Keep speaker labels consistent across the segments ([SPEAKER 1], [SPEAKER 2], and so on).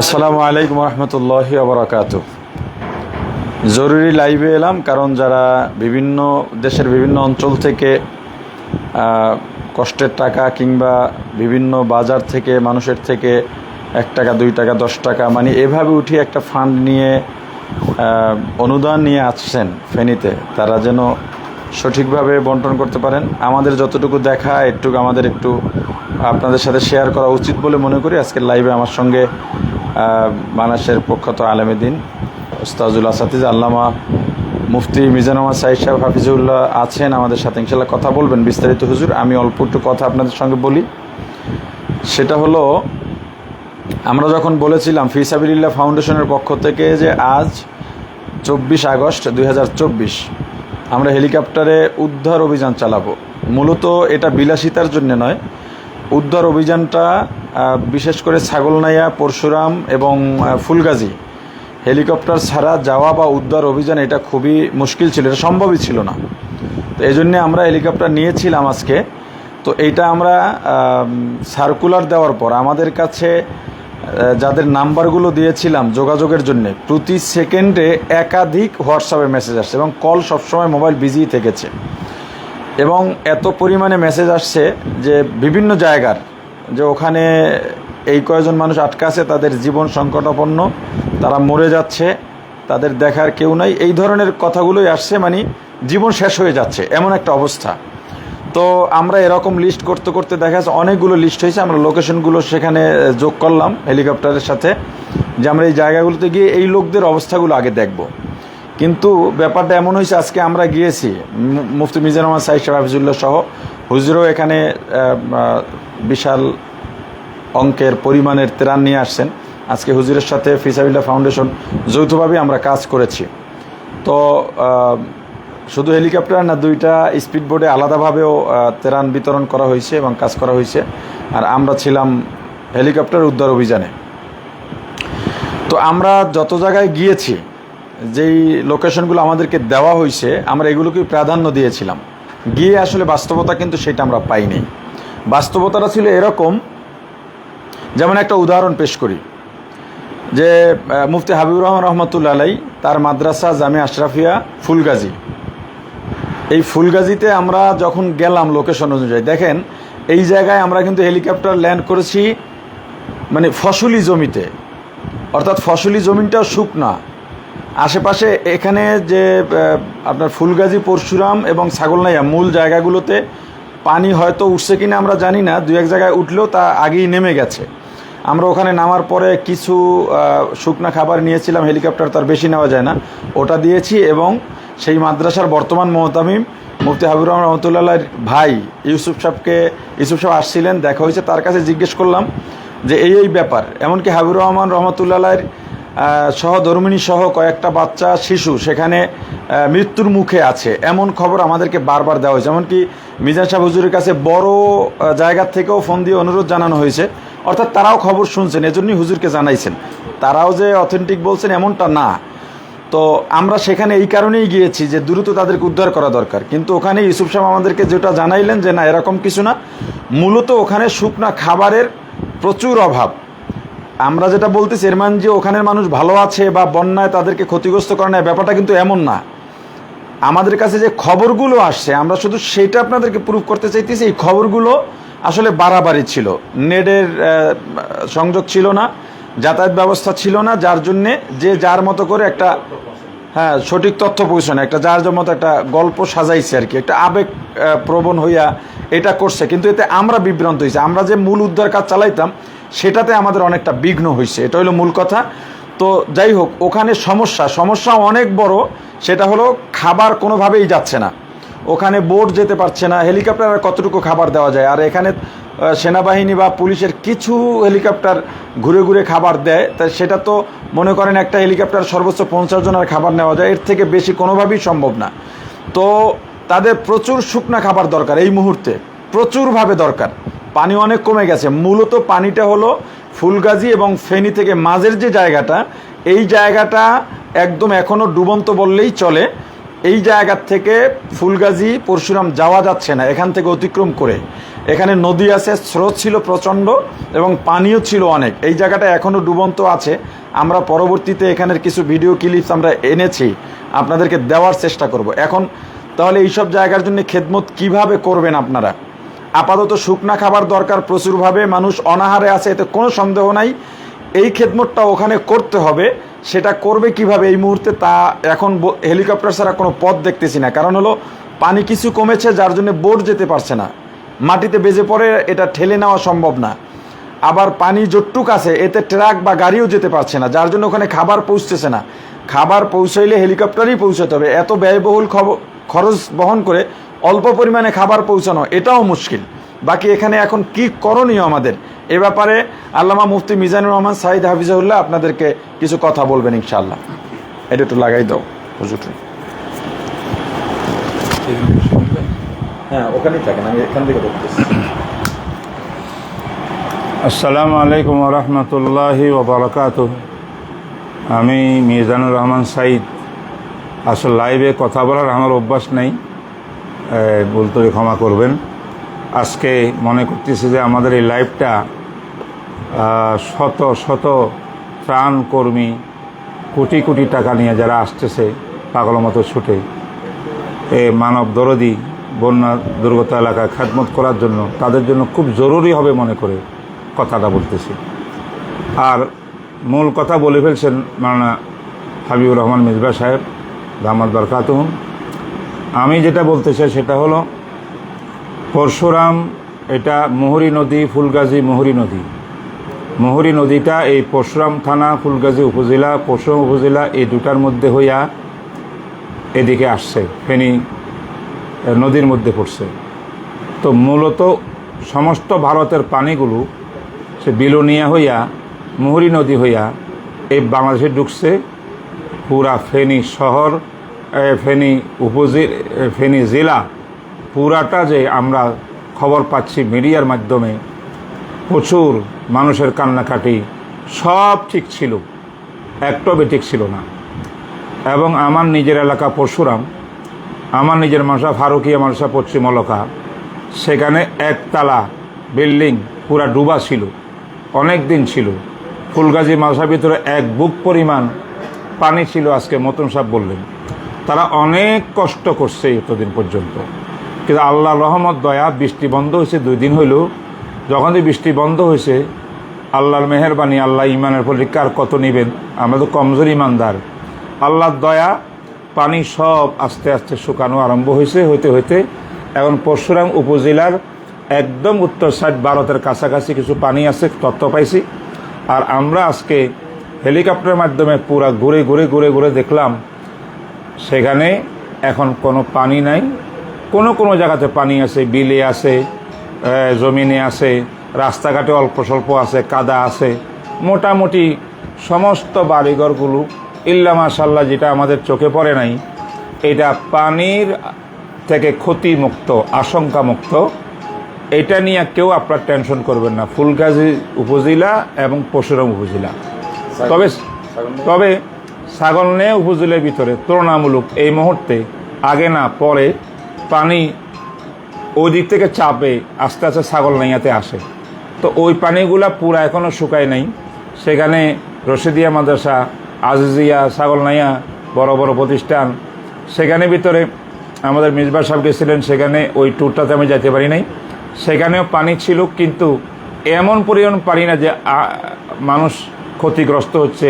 [SPEAKER 1] আসসালামু আলাইকুম রহমতুল্লাহি আবরাকাত জরুরি লাইভে এলাম কারণ যারা বিভিন্ন দেশের বিভিন্ন অঞ্চল থেকে কষ্টের টাকা কিংবা বিভিন্ন বাজার থেকে, মানুষের থেকে এক টাকা, দুই টাকা, দশ টাকা মানে এভাবে উঠিয়ে একটা ফান্ড নিয়ে অনুদান নিয়ে আসছেন ফেনীতে, তারা যেন সঠিকভাবে বন্টন করতে পারেন। আমাদের যতটুকু দেখা একটু আমাদের একটু, আপনাদের সাথে শেয়ার করা উচিত বলে মনে করি। আজকের লাইভে আমার সঙ্গে মানাসের প্রখ্যাত আলেমেদিন ওস্তাজুল আসাতিজ, আল্লামা মুফতি মিজানুমা সাইদ সাহেব হাফিজুল্লাহ আছেন আমাদের সাথে। ইনশাল্লাহ কথা বলবেন। বিস্তারিত হুজুর, আমি অল্প একটু কথা আপনাদের সঙ্গে বলি। সেটা হলো, আমরা যখন বলেছিলাম ফিসাবিল্লাহ ফাউন্ডেশনের পক্ষ থেকে যে আজ চব্বিশ আগস্ট দুই হাজার চব্বিশ আমরা হেলিকপ্টারে উদ্ধার অভিযান চালাবো। মূলত এটা বিলাসিতার জন্য নয়। উদ্ধার অভিযানটা বিশেষ করে ছাগলনাইয়া, পরশুরাম এবং ফুলগাজী। হেলিকপ্টার ছাড়া যাওয়া বা উদ্ধার অভিযান এটা খুবই মুশকিল ছিল, এটা সম্ভবই ছিল না। তো এই জন্যে আমরা হেলিকপ্টার নিয়েছিলাম আজকে। তো এইটা আমরা সার্কুলার দেওয়ার পর আমাদের কাছে যাদের নাম্বারগুলো দিয়েছিলাম যোগাযোগের জন্য, প্রতি সেকেন্ডে একাধিক হোয়াটসঅ্যাপে মেসেজ আসছে এবং কল সবসময় মোবাইল বিজি থেকেছে। এবং এত পরিমাণে মেসেজ আসছে যে বিভিন্ন জায়গার, যে ওখানে এই কয়জন মানুষ আটকা আছে, তাদের জীবন সংকটাপন্ন, তারা মরে যাচ্ছে, তাদের দেখার কেউ নাই। এই ধরনের কথাগুলোই আসছে মানে জীবন শেষ হয়ে যাচ্ছে, এমন একটা অবস্থা। তো আমরা এরকম লিস্ট করতে করতে দেখা যাচ্ছে অনেকগুলো লিস্ট হয়েছে। আমরা লোকেশনগুলো সেখানে যোগ করলাম হেলিকপ্টারের সাথে। যে আমরা এই জায়গাগুলোতে গিয়ে এই লোকদের অবস্থাগুলো আগে দেখব। কিন্তু ব্যাপারটা এমন হয়েছে, আজকে আমরা গিয়েছি মুফতি মিজানুর রহমান সাহিদ হাফিজুল্লাহ সহ। হুজুরও এখানে বিশাল অঙ্কের পরিমাণের ত্রাণ নিয়ে আসছেন। আজকে হুজুরের সাথে ফিসাবিল্লা ফাউন্ডেশন যৌথভাবে আমরা কাজ করেছি। তো শুধু হেলিকপ্টার না, দুইটা স্পিড বোর্ডে আলাদাভাবেও ত্রাণ বিতরণ করা হয়েছে এবং কাজ করা হয়েছে। আর আমরা ছিলাম হেলিকপ্টার উদ্ধার অভিযানে। তো আমরা যত জায়গায় গিয়েছি, যেই লোকেশনগুলো আমাদেরকে দেওয়া হয়েছে, আমরা এগুলোকেই প্রাধান্য দিয়েছিলাম। গিয়ে আসলে বাস্তবতা কিন্তু সেটা আমরা পাইনি। বাস্তবতাটা ছিল এরকম, যেমন একটা উদাহরণ পেশ করি, যে মুফতি হাবিবুর রহমান রহমতুল্লা আলাই তার মাদ্রাসা জামে আশরাফিয়া ফুলগাজী। এই ফুলগাজীতে আমরা যখন গেলাম লোকেশন অনুযায়ী, দেখেন, এই জায়গায় আমরা কিন্তু হেলিকপ্টার ল্যান্ড করেছি মানে ফসলি জমিতে। অর্থাৎ ফসলি জমিনটাও শুকনা আশেপাশে এখানে যে আপনার ফুলগাজী, পরশুরাম এবং ছাগলনাইয়া মূল জায়গাগুলোতে পানি হয়তো উঠছে কিনা আমরা জানি না দু এক জায়গায় উঠলেও তা আগেই নেমে গেছে। আমরা ওখানে নামার পরে কিছু শুকনা খাবার নিয়েছিলাম হেলিকপ্টার তার বেশি নেওয়া যায় না। ওটা দিয়েছি এবং সেই মাদ্রাসার বর্তমান মহতামিম মুফতি হাবিবুর রহমান রহমতুল্লাহ ভাই ইউসুফ সাহেবকে, ইউসুফ সাহেব আসছিলেন, দেখা হয়েছে, তার কাছে জিজ্ঞেস করলাম যে এই এই ব্যাপার। এমনকি হাবিবুর রহমান রহমতুল্লাহের সহধর্মিনী সহ কয়েকটা বাচ্চা, শিশু সেখানে মৃত্যুর মুখে আছে। এমন খবর আমাদেরকে বারবার দেওয়া হয়েছে। এমনকি মিজান সাহেব হুজুরের কাছে বড় জায়গার থেকেও ফোন দিয়ে অনুরোধ জানানো হয়েছে। অর্থাৎ তারাও খবর শুনছেন, এজন্যই হুজুরকে জানাইছেন। তারাও যে অথেন্টিক বলছেন, এমনটা না। তো আমরা সেখানে এই কারণেই গিয়েছি যে দ্রুত তাদেরকে উদ্ধার করা দরকার। কিন্তু ওখানে ইউসুফ সাহেব আমাদেরকে যেটা জানাইলেন যে না, এরকম কিছু না, মূলত ওখানে শুকনা খাবারের প্রচুর অভাব। আমরা যেটা বলতেছি, এর মান যে ওখানের মানুষ ভালো আছে বা বন্যায় তাদেরকে ক্ষতিগ্রস্ত করে না ব্যাপারটা কিন্তু এমন না। আমাদের কাছে যে খবরগুলো আসছে, আমরা শুধু সেটা আপনাদেরকে প্রুভ করতে চাইতেছি, এই খবরগুলো আসলে বাড়াবাড়ি ছিল। নেটের সংযোগ ছিল না। যাতায়াত ব্যবস্থা ছিল না, যার জন্যে যে যার মতো করে একটা হ্যাঁ সঠিক তথ্য পৌঁছানো, একটা যার মতো একটা গল্প সাজাইছে আর কি, একটা আবেগ প্রবণ হইয়া এটা করছে। কিন্তু এতে আমরা বিভ্রান্ত হয়েছি আমরা যে মূল উদ্ধার কাজ চালাইতাম, সেটাতে আমাদের অনেকটা বিঘ্ন হয়েছে এটা হলো মূল কথা। তো যাই হোক, ওখানে সমস্যা সমস্যা অনেক বড়। সেটা হলো খাবার কোনোভাবেই যাচ্ছে না। ওখানে বোট যেতে পারছে না, হেলিকপ্টার কতটুকু খাবার দেওয়া যায়? আর এখানে সেনাবাহিনী বা পুলিশের কিছু হেলিকপ্টার ঘুরে ঘুরে খাবার দেয়। তা সেটা তো মনে করেন একটা হেলিকপ্টার সর্বোচ্চ পঞ্চাশ জনের খাবার নেওয়া যায়। এর থেকে বেশি কোনোভাবেই সম্ভব না। তো তাদের প্রচুর শুকনা খাবার দরকার এই মুহূর্তে। প্রচুরভাবে দরকার। পানি অনেক কমে গেছে। মূলত পানিটা হলো ফুলগাজী এবং ফেনী থেকে মাঝের যে জায়গাটা, এই জায়গাটা একদম এখনও ডুবন্ত বললেই চলে। এই জায়গার থেকে ফুলগাজী, পরশুরাম যাওয়া যাচ্ছে না। এখান থেকে অতিক্রম করে। এখানে নদী আছে, স্রোত ছিল প্রচণ্ড এবং পানিও ছিল অনেক। এই জায়গাটা এখনও ডুবন্ত আছে। আমরা পরবর্তীতে এখানের কিছু ভিডিও ক্লিপস আমরা এনেছি। আপনাদেরকে দেওয়ার চেষ্টা করব। এখন তাহলে এইসব জায়গার জন্য খেদমত কীভাবে করবেন আপনারা? আপাতত শুকনা খাবার দরকার প্রচুরভাবে, মানুষ অনাহারে আছে, এতে কোনো সন্দেহ নাই। এই খেদমতটা ওখানে করতে হবে। সেটা করবে কীভাবে এই মুহূর্তে তা এখন হেলিকপ্টার ছাড়া কোনো পথ দেখতেছি না। কারণ হলো, পানি কিছু কমেছে, যার জন্য বোট যেতে পারছে না। মাটিতে বেজে পড়ে, এটা ঠেলে নেওয়া সম্ভব না। আবার পানি যটটুক আছে, এতে ট্রাক বা গাড়িও যেতে পারছে না, যার জন্য ওখানে খাবার পৌঁছতেছে না। খাবার পৌঁছাইলে হেলিকপ্টারই পৌঁছাতে হবে। এত ব্যয়বহুল খরচ বহন করে অল্প পরিমাণে খাবার পৌঁছানো, এটাও মুশকিল। বাকি এখানে এখন কি করণীয় আমাদের? এ ব্যাপারে আল্লামা মুফতি মিজানুর রহমান সাইদ হাফিজাউল্লাহ আপনাদেরকে কিছু কথা বলবেন ইনশাআল্লাহ। এটা একটু লাগাই দাও, হুজুর। হ্যাঁ
[SPEAKER 2] আসসালামু আলাইকুম রহমতুল্লাহি ওবরাকাত আমি মিজানুর রহমান সাইদ আসলে লাইভে কথা বলার আমার অভ্যাস নেই। বলতে ক্ষমা করবেন। আজকে মনে করতেছি যে আমাদের এই লাইভটা শত শত ত্রাণ কর্মী, কোটি কোটি টাকা নিয়ে যারা আসতেছে পাগল মতো ছুটে, এ, মানব দরদি বন্যা, দুর্গত এলাকায় খেদমত করার জন্য তাদের জন্য খুব জরুরি হবে মনে করে কথাটা বলতেছি। আর মূল কথা বলে ফেলছেন মানা হাবিবুর রহমান মিসবা সাহেব দামাদ বারকাতুম আমি যেটা বলতে চাই সেটা হলো, পরশুরাম এটা মুহুরী নদী, ফুলগাজী মুহুরী নদী। মুহুরী নদীটা এই পরশুরাম থানা, ফুলগাজী উপজেলা, পরশুরাম উপজেলা এই দুটার মধ্যে হইয়া এদিকে আসছে। ফেনী নদীর মধ্যে পড়ছে। তো মূলত সমস্ত ভারতের পানিগুলো সে বিলোনিয়া হইয়া, মুহুরী নদী হইয়া এই বাংলাদেশে ঢুকছে। পুরা ফেনী শহর ফেনী উপজে ফেনী জেলা পুরাটা যে আমরা খবর পাচ্ছি মিডিয়ার মাধ্যমে, প্রচুর মানুষের কান্নাকাটি, সব ঠিক ছিল, একটাও ঠিক ছিল না। এবং আমার নিজের এলাকা পরশুরাম আমার নিজের মাসা ফারুকিয়া মাসা পশ্চিম অলকা সেখানে একতলা বিল্ডিং পুরা ডুবা ছিল, অনেক দিন ছিল। ফুলগাজী মাসার ভিতরে এক বুক পরিমাণ পানি ছিল আজকে মতন সাহেব বললেন। তারা অনেক কষ্ট করছে এতদিন পর্যন্ত। কিন্তু আল্লাহ রহমত, দয়া, বৃষ্টি বন্ধ হয়েছে, দুই দিন হইল। যখন এই বৃষ্টি বন্ধ হয়েছে, আল্লাহর মেহরবানি, আল্লাহ ইমানের পরীক্ষা আর কত নেবেন আমরা তো কমজোর ইমানদার। আল্লাহর দয়া পানি সব আস্তে আস্তে শুকানো আরম্ভ হয়েছে, হইতে হইতে এখন পরশুরাম উপজেলার একদম উত্তর সাইড ভারতের কাছাকাছি কিছু পানি আছে তথ্য পাইছি। আর আমরা আজকে হেলিকপ্টারের মাধ্যমে পুরা ঘুরে ঘুরে ঘুরে ঘুরে দেখলাম, সেখানে এখন কোনো পানি নাই। কোনো কোনো জায়গাতে পানি আছে, বিলে আছে জমিনে আছে, রাস্তাঘাটে অল্প স্বল্প আছে, কাদা আছে। মোটামুটি সমস্ত বাড়িঘরগুলো ইল্লা মাশাল্লাহ যেটা আমাদের চোখে পড়ে নাই এটা পানির থেকে ক্ষতিমুক্ত আশঙ্কামুক্ত এটা নিয়ে কেউ আপনার টেনশন করবেন না। ফুলগাজী উপজেলা এবং পরশুরাম উপজেলা। তবে তবে ছাগলনে উপজেলার ভিতরে তুলনামূলক এই মুহূর্তে আগে না পরে পানি ওই দিক থেকে চাপে আস্তে আস্তে ছাগল নাইয়াতে আসে। তো ওই পানিগুলা পুরা এখনও শুকায় নাই। সেখানে রশিদিয়া মাদ্রাসা আজিজিয়া, ছাগল নাইয়া, বড় বড় প্রতিষ্ঠান। সেখানে ভিতরে আমাদের মিসবা সাহেব গেছিলেন, সেখানে ওই ট্যুরটাতে আমি যেতে পারি নাই। সেখানেও পানি ছিল, কিন্তু এমন পরিমাণ পানি না যে মানুষ ক্ষতিগ্রস্ত হচ্ছে,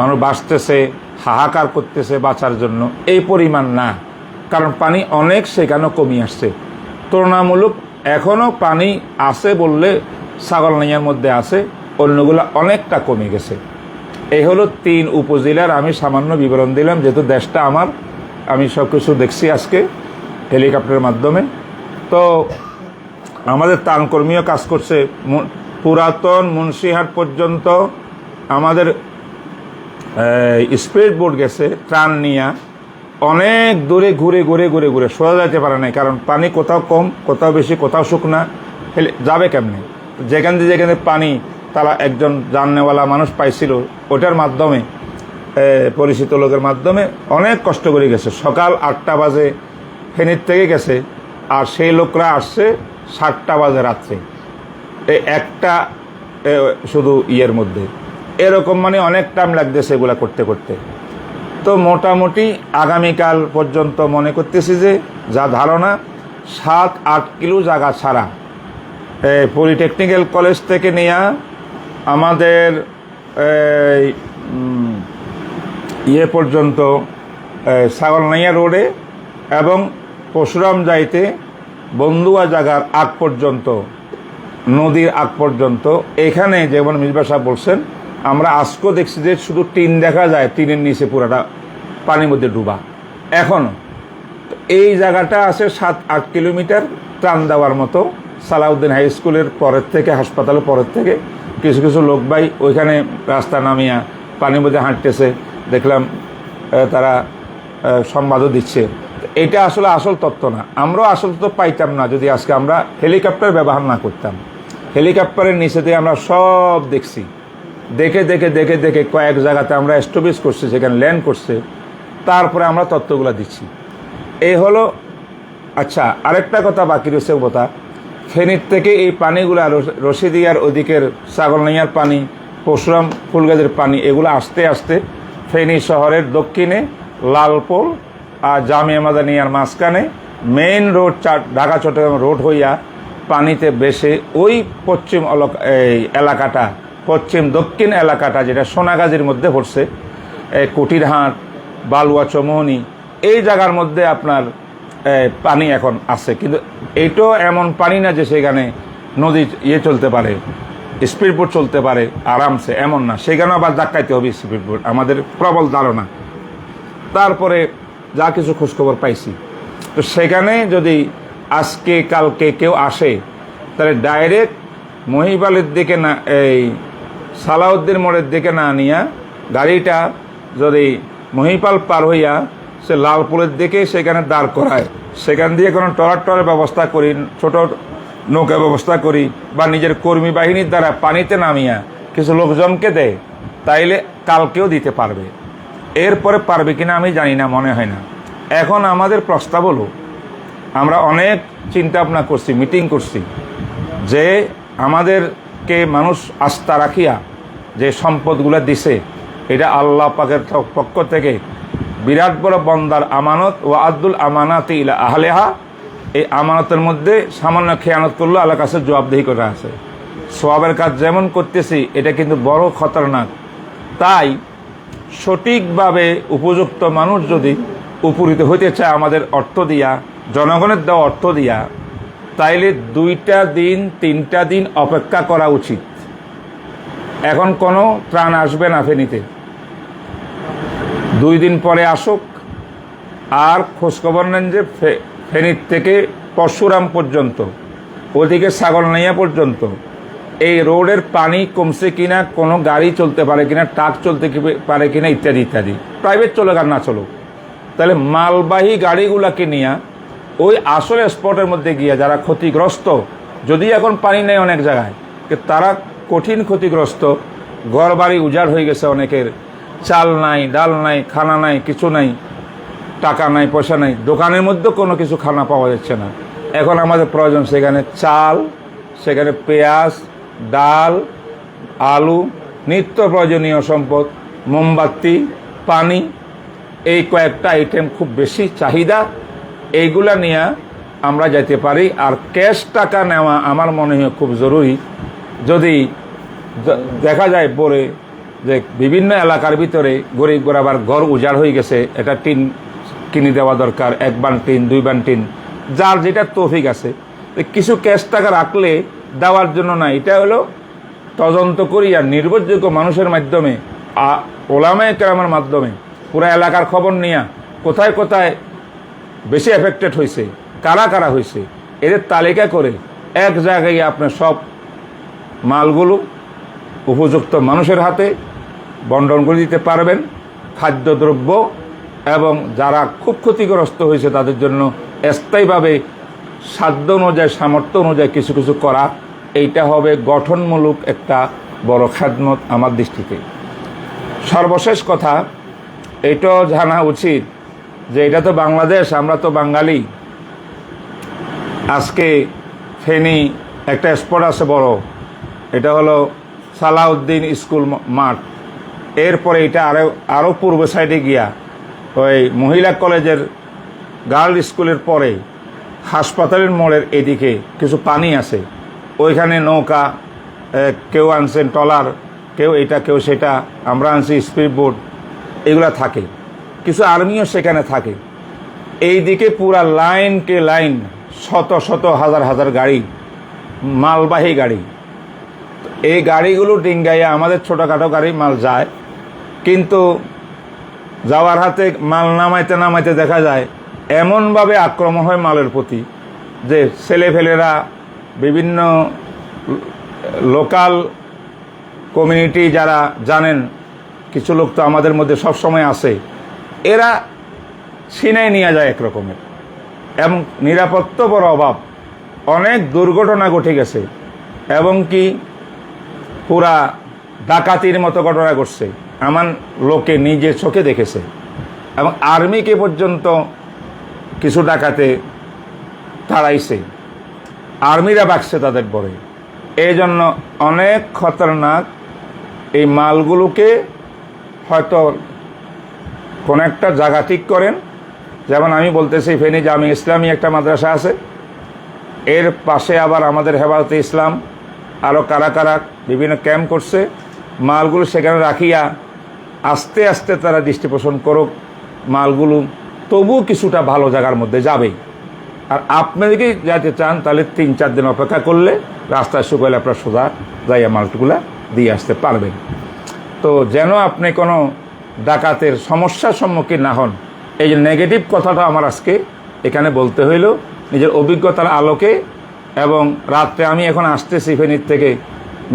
[SPEAKER 2] মানুষ বাঁচতেছে, হাহাকার করতেছে বাঁচার জন্য। এই পরিমাণ না, কারণ পানি অনেক সেখানেও কমিয়ে আসছে। তুলনামূলক এখনও পানি আছে বললে ছাগল নাইয়ার মধ্যে আছে, অন্যগুলো অনেকটা কমে গেছে। এই হলো তিন উপজেলার আমি সামান্য বিবরণ দিলাম, যেহেতু দেশটা আমার। আমি সব কিছু দেখছি আজকে হেলিকপ্টারের মাধ্যমে। তো আমাদের ত্রাণকর্মীও কাজ করছে। পুরাতন মুন্সিহাট পর্যন্ত আমাদের স্পিড বোর্ড গেছে, ত্রাণ নিয়ে। অনেক দূরে ঘুরে ঘুরে ঘুরে ঘুরে। সোজা যেতে পারে নাই, কারণ পানি কোথাও কম, কোথাও বেশি, কোথাও শুকনা। যাবে কেমনি? যেখান থেকে যেখানে পানি তারা একজন জাননেওয়ালা মানুষ পাইছিল, ওটার মাধ্যমে পরিচিত লোকের মাধ্যমে অনেক কষ্ট করে গেছে। সকাল আটটা বাজে, ফেনীর থেকে গেছে, আর সেই লোকরা আসছে সাতটা বাজে রাত্রে। এই একটা শুধু ইয়ের মধ্যে। এরকম মানে অনেক টাইম লাগতেছে এগুলা করতে করতে। তো মোটামুটি আগামীকাল পর্যন্ত মনে করতেছি যে, যা ধারণা, সাত আট কিলো জায়গা ছাড়া পলিটেকনিক্যাল কলেজ থেকে নেওয়া আমাদের ইয়ে পর্যন্ত এই, ছাগলনাইয়া রোডে এবং পশুরাম যাইতে বন্ধুয়া জাগার আগ পর্যন্ত নদীর আগ পর্যন্ত এখানে যেমন মিসবা সাহেব বলছেন আমরা আজকেও দেখছি যে শুধু টিন দেখা যায় টিনের নিচে পুরাটা পানির মধ্যে ডুবা। এখনও তো এই জায়গাটা আছে সাত আট কিলোমিটার টান দেওয়ার মতো সালাউদ্দিন হাই স্কুলের পরের থেকে হাসপাতালের পরের থেকে। কিছু কিছু লোক ভাই ওইখানে রাস্তা নামিয়া পানির মধ্যে হাঁটতেছে, দেখলাম তারা সংবাদও দিচ্ছে। এটা আসলে আসল তত্ত্ব না। আমরাও আসল তত্ত্ব পাইতাম না যদি আজকে আমরা হেলিকপ্টার ব্যবহার না করতাম। হেলিকপ্টারের নিচে দিয়ে আমরা সব দেখছি। দেখে দেখে দেখে দেখে কয়েক জায়গাতে আমরা স্টপেজ করছি সেখানে ল্যান্ড করছে। তারপরে আমরা তত্ত্বগুলো দিচ্ছি। এই হলো আচ্ছা আরেকটা কথা বাকি রয়েছে কথা ফেনীর থেকে এই পানিগুলা রশিদিয়ার ওদিকের ছাগলনাইয়ার পানি, পরশুরাম ফুলগাজের পানি, এগুলো আস্তে আস্তে ফেনী শহরের দক্ষিণে লালপোল আর জামিয়া মাদানিয়ার মাঝখানে main road Dhaka, Chittagong road হইয়া পানিতে বেসে ওই পশ্চিম এই এলাকাটা, পশ্চিম দক্ষিণ এলাকাটা যেটা সোনাগাজীর মধ্যে পড়ছে কুটিরহাট, বালুয়া, চৌমোহনী, এই জায়গার মধ্যে আপনার পানি এখন আছে। কিন্তু এইটাও এমন পানি না যে সেখানে নদী ইয়ে চলতে পারে স্পিড বোট চলতে পারে, আরামসে, এমন না। সেখানেও আবার ধাক্কাইতে হবে স্পিড বোট আমাদের প্রবল ধারণা। তারপরে যা কিছু খোঁজখবর পাইছি। তো সেখানে যদি আজকে, কালকে কেউ আসে, তাহলে ডাইরেক্ট মহিবালের দিকে না, এই সালাউদ্দিন মোড়ের দিকে না নিয়া গাড়িটা যদি মহিপাল পার হইয়া সে লালপুরের দিকে সেখানে দাঁড় করায়। সেখান দিয়ে কোনো টলার টলার ব্যবস্থা করি, ছোট নৌকা ব্যবস্থা করি বা নিজের কর্মী বাহিনীর দ্বারা পানিতে নামিয়া কিছু লোকজনকে দেয়, তাইলে কালকেও দিতে পারবে। এরপরে পারবে কিনা আমি জানি না, মনে হয় না। এখন আমাদের প্রস্তাব হলো, আমরা অনেক চিন্তা ভাবনা করছি, মিটিং করছি, যে আমাদেরকে মানুষ আস্থা রাখিয়া যে সম্পদগুলো দিছে, এটা আল্লাহ পাকের পক্ষ থেকে বিরাট বড় বন্দার আমানত ও আব্দুল আমানাত ইলা আহলেহা। এই আমানতের মধ্যে সামান্য খেয়ানত করলে আল্লাহ কাছে জবাবদেহি করা আছে। সোয়াবের কাজ যেমন করতেছি, এটা কিন্তু বড় খতরনাক। তাই সঠিকভাবে উপযুক্ত মানুষ যদি উপনীত হইতে চায় আমাদের অর্থ দিয়া, জনগণের দেওয়া অর্থ দিয়া, তাইলে দুইটা দিন, তিনটা দিন অপেক্ষা করা উচিত। এখন কোনো ত্রাণ আসবে না ফেনীতে। দুই দিন পরে আসুক। আর খোঁজখবর নেন যে ফেনীর থেকে পরশুরাম পর্যন্ত, ওদিকে ছাগলনাইয়া পর্যন্ত। এই রোডের পানি কমছে কিনা, কোনো গাড়ি চলতে পারে কিনা, ট্রাক চলতে পারে কিনা, ইত্যাদি ইত্যাদি। প্রাইভেট চলুক আর না চলুক। তাহলে মালবাহী গাড়িগুলাকে নিয়ে ওই আসল স্পটের মধ্যে গিয়ে যারা ক্ষতিগ্রস্ত, যদি এখন পানি নেই অনেক জায়গায়, তারা কঠিন ক্ষতিগ্রস্ত ঘর বাড়ি উজাড় হয়ে গেছে অনেকের। চাল নাই, ডাল নাই, খানা নাই, কিছু নাই, টাকা নাই, পয়সা নাই, দোকানের মধ্যে কোনো কিছু খানা পাওয়া যাচ্ছে না। এখন আমাদের প্রয়োজন সেখানে চাল, সেখানে পেঁয়াজ, ডাল, আলু, নিত্য প্রয়োজনীয় সম্পদ, মোমবাতি, পানি, এই কয়েকটা আইটেম খুব বেশি চাহিদা। এইগুলা নিয়ে আমরা যেতে পারি। আর ক্যাশ টাকা নেওয়া আমার মনে হয় খুব জরুরি। যদি দেখা যায় পরে যে বিভিন্ন এলাকার ভিতরে গরিব গোড়াবার ঘর উজাড় হয়ে গেছে, এটা টিন কিনে দেওয়া দরকার, এক বান টিন, দুই বান টিন, যার যেটা তৌফিক আছে। কিছু ক্যাশ টাকা রাখলে দেওয়ার জন্য না, এটা হলো তদন্ত করিয়া নির্ভরযোগ্য মানুষের মাধ্যমে ওলামায়ে কেরামের মাধ্যমে, পুরো এলাকার খবর নিয়া কোথায় কোথায় বেশি এফেক্টেড হয়েছে কারা কারা হয়েছে এদের তালিকা করে এক জায়গায় আপনার সব মালগুলো উপযুক্ত মানুষের হাতে বন্টন করে দিতে পারবেন খাদ্যদ্রব্য এবং যারা খুব ক্ষতিগ্রস্ত হয়েছে তাদের জন্য স্থায়ীভাবে সাধ্য অনুযায়ী, সামর্থ্য অনুযায়ী কিছু কিছু করা, এইটা হবে গঠনমূলক একটা বড় খাদমত আমার দৃষ্টিতে। সর্বশেষ কথা এটাও জানা উচিত যে এটা তো বাংলাদেশ, আমরা তো বাঙালি। আজকে ফেনী একটা স্পট আছে বড়, এটা হলো সালাউদ্দিন স্কুল মাঠ। এরপরে এটা আরও আরও পূর্ব সাইডে গিয়া ওই মহিলা কলেজের গার্ল স্কুলের পরে হাসপাতালের মোড়ের এদিকে কিছু পানি আছে। ওইখানে নৌকা কেউ আনছেন টলার কেউ এটা, কেউ সেটা, আমরা আনছি স্পিড বোট এগুলা থাকে। কিছু আর্মিও সেখানে থাকে। এই দিকে পুরা লাইন কে লাইন, শত শত, হাজার হাজার গাড়ি, মালবাহী গাড়ি। এই গাড়িগুলো ডিঙ্গাইয়া আমাদের ছোটোখাটো গাড়ি মাল যায়। কিন্তু যাওয়ার হাতে মাল নামাইতে নামাইতে দেখা যায়, এমনভাবে আক্রমণ হয় মালের প্রতি যে ছেলেফেলেরা বিভিন্ন লোকাল কমিউনিটি যারা জানেন, কিছু লোক তো আমাদের মধ্যে সব সময় আছে, এরা ছিনাই নিয়ে যায় এক রকমের এবং নিরাপত্তা বড় অভাব। অনেক দুর্ঘটনা ঘটে গেছে। এবং কি পুরা ডাকাতির মতো ঘটনা ঘটছে। আমার লোকে নিজে চোখে দেখেছে। এবং আর্মিকে পর্যন্ত কিছু ডাকাতে তাড়াইছে। আর্মিরা বাঁচছে তাদের পরে। এই জন্য অনেক খতরনাক এই মালগুলোকে হয়তো কোন একটা জায়গা ঠিক করেন। যেমন আমি বলতেছি, ফেনী জামি ইসলামী একটা মাদ্রাসা আছে। এর পাশে আবার আমাদের হেফাজতে ইসলাম। আরও কারা কারা বিভিন্ন ক্যাম্প করছে। মালগুলো সেখানে রাখিয়া আস্তে আস্তে তারা দৃষ্টি পোষণ করুক, মালগুলো তবু কিছুটা ভালো জায়গার মধ্যে যাবে। আর আপনি যদি যাতে চান, তাহলে তিন চার দিন অপেক্ষা করলে রাস্তায় শুকাইলে আপনার সোজা যাইয়া মালগুলা দিয়ে আসতে পারবেন। তো যেন আপনি কোনো ডাকাতের সমস্যার সম্মুখীন না হন। এই যে নেগেটিভ কথাটা আমার আজকে এখানে বলতে হইল, নিজের অভিজ্ঞতার আলোকে এবং রাত্রে আমি এখন আসতেছি ফেনীর থেকে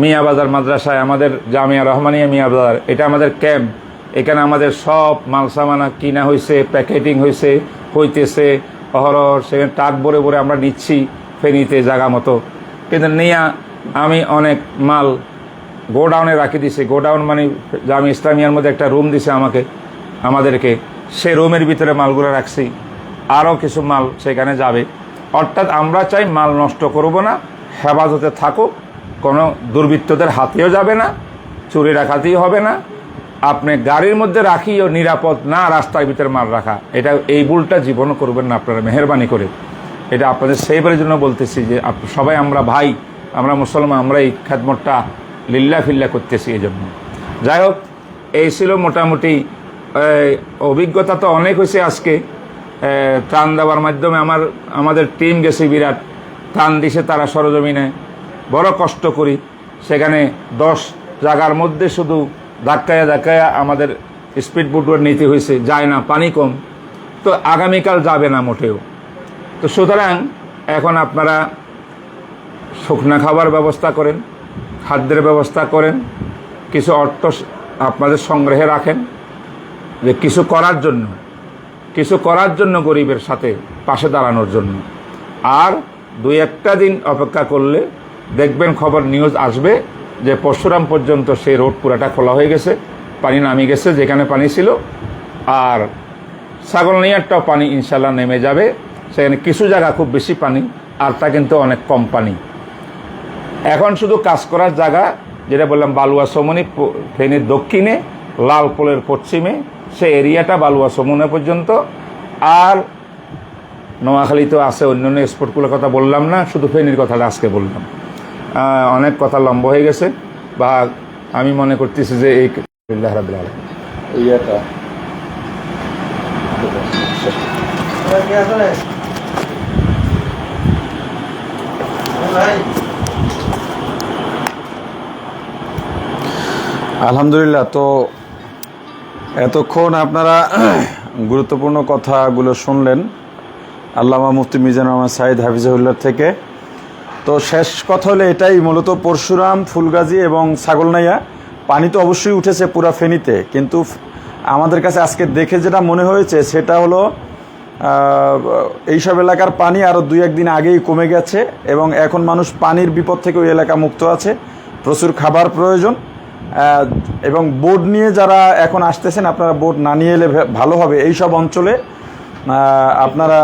[SPEAKER 2] মিয়াবাজার মাদ্রাসায় আমাদের জামিয়া রহমানিয়া মিয়াবাজার এটা আমাদের ক্যাম্প। এখানে আমাদের সব মালসামানা কিনা হয়েছে প্যাকেটিং হয়েছে হইতেছে, অহরহ, সেখানে টাক ভরে ভরে আমরা নিচ্ছি ফেনীতে জায়গা মতো। কিন্তু নিয়া আমি অনেক মাল গোডাউনে রাখি দিছে। গোডাউন মানে জামি ইসলামিয়ার মধ্যে একটা রুম দিছে আমাকে, আমাদেরকে। সে রুমের ভিতরে মালগুলো রাখছি। আরও কিছু মাল সেখানে যাবে। অর্থাৎ আমরা চাই মাল নষ্ট করব না, হেফাজতে থাকুক। কোনো দুর্বৃত্তদের হাতেও যাবে না, চুরি ডাকাতিও হবে না। আপনি গাড়ির মধ্যে রাখিও নিরাপদ না, রাস্তার ভিতরে মাল রাখা। এটা এই ভুলটা জীবনও করবেন না আপনারা, মেহরবানি করে। এটা আপনাদের সেইবারের জন্য বলতেছি যে সবাই আমরা ভাই, আমরা মুসলমান, আমরা এই খেদমতটা লিল্লা ফিল্লা করতেছি এই জন্য যাই হোক, এই ছিল মোটামুটি অভিজ্ঞতা তো অনেক হয়েছে আজকে। ত্রাণ দেওয়ার মাধ্যমে আমার, আমাদের টিম গেছে বিরাট। ত্রাণ দিছে তারা সরজমিনে। বড় কষ্ট করি। সেখানে দশ জায়গার মধ্যে শুধু ধাক্কায়া ধাক্কায়া আমাদের স্পিড বোটগুলো নিতে হয়েছে, যায় না, পানি কম। তো আগামীকাল যাবে না মোটেও। তো সুতরাং এখন আপনারা শুকনা খাবার ব্যবস্থা করেন, খাদ্যের ব্যবস্থা করেন, কিছু অর্থ আপনাদের সংগ্রহে রাখেন যে কিছু করার জন্য, কিছু করার জন্য গরিবের সাথে পাশে দাঁড়ানোর জন্য। আর দুই একটা দিন অপেক্ষা করলে দেখবেন খবর নিউজ আসবে যে পরশুরাম পর্যন্ত সেই রোড পুরাটা খোলা হয়ে গেছে, পানি নামিয়ে গেছে, যেখানে পানি ছিল। আর ছাগলনিয়ারটাও পানি ইনশাল্লাহ নেমে যাবে। সেখানে কিছু জায়গা খুব বেশি পানি, আর তা কিন্তু অনেক কম পানি। এখন শুধু কাজ করার জায়গা, যেটা বললাম বালুয়া সমনি ফেনীর দক্ষিণে লালপোলের পশ্চিমে সে এরিয়াটা বালুয়া সমনে পর্যন্ত। আর নোয়াখালী তো আছে অন্য অন্য স্পোর্টগুলোর কথা বললাম না, শুধু ফেনীর কথাটা আজকে বললাম। অনেক কথা লম্বা হয়ে গেছে বা আমি মনে করতেছি যে এই আলহামদুলিল্লাহ রাব্বিল
[SPEAKER 1] ইয়েটা। আলহামদুলিল্লাহ তো এতক্ষণ আপনারা গুরুত্বপূর্ণ কথাগুলো শুনলেন। আল্লামা মুফতি মিজানুর রহমান সাইদ হাফিজাহুল্লাহ থেকে। তো শেষ কথা হলে এটাই, মূলত পরশুরাম, ফুলগাজী এবং ছাগলনাইয়া। পানি তো অবশ্যই উঠেছে পুরা ফেনীতে, কিন্তু আমাদের কাছে আজকে দেখে যেটা মনে হয়েছে সেটা হলো এইসব এলাকার পানি আরও দুই একদিন আগেই কমে গেছে এবং এখন মানুষ পানির বিপদ থেকে ওই এলাকা মুক্ত আছে। প্রচুর খাবার প্রয়োজন এবং বোর্ড নিয়ে যারা এখন আসতেছেন, আপনারা বোর্ড না নিয়ে এলে ভালো হবে। এইসব অঞ্চলে আপনারা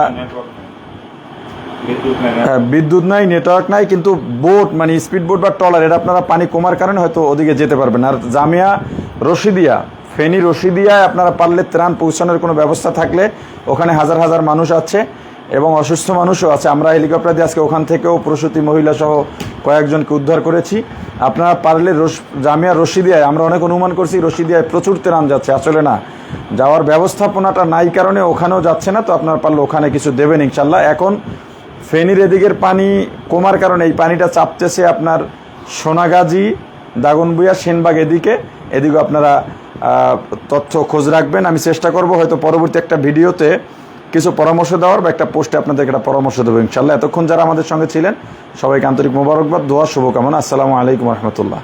[SPEAKER 1] বিদ্যুৎ নাই নেটওয়ার্ক নাই কিন্তু বোট মানে স্পিড বোট বা ট্রলার এটা আপনারা পানি কমার কারণে হয়তো ওদিকে যেতে পারবেন। আর জামিয়া রশিদিয়া, ফেনী রশিদিয়ায় আপনারা পারলে ত্রাণ পৌঁছানোর কোনো ব্যবস্থা থাকলে ওখানে হাজার হাজার মানুষ আছে এবং অসুস্থ মানুষও আছে। আমরা হেলিকপ্টার দিয়ে আজকে ওখান থেকেও প্রসূতি মহিলা সহ কয়েকজনকে উদ্ধার করেছি। আপনারা পারলে জামিয়া রশিদিয়ায়, আমরা অনেক অনুমান করছি, রশিদিয়ায় প্রচুর ত্রাণ যাচ্ছে, আসলে না। যাওয়ার ব্যবস্থাপনাটা নাই কারণে ওখানেও যাচ্ছে না, তো আপনারা পারলে ওখানে কিছু দেবেন ইনশাল্লাহ। এখন ফেনীর এদিকের পানি কমার কারণে এই পানিটা চাপতেছে আপনার সোনাগাজী দাগনবুয়া সেনবাগ এদিকে। এদিকে আপনারা তথ্য খোঁজ রাখবেন। আমি চেষ্টা করব হয়তো পরবর্তী একটা ভিডিওতে কিছু পরামর্শ দেওয়ার বা একটা পোস্টে আপনাদেরকে একটা পরামর্শ দেবো ইনশাল্লাহ এতক্ষণ যারা আমাদের সঙ্গে ছিলেন, সবাইকে আন্তরিক মোবারকবাদ, দোয়া, শুভকামনা। আসসালামু আলাইকুম রহমতুল্লাহ।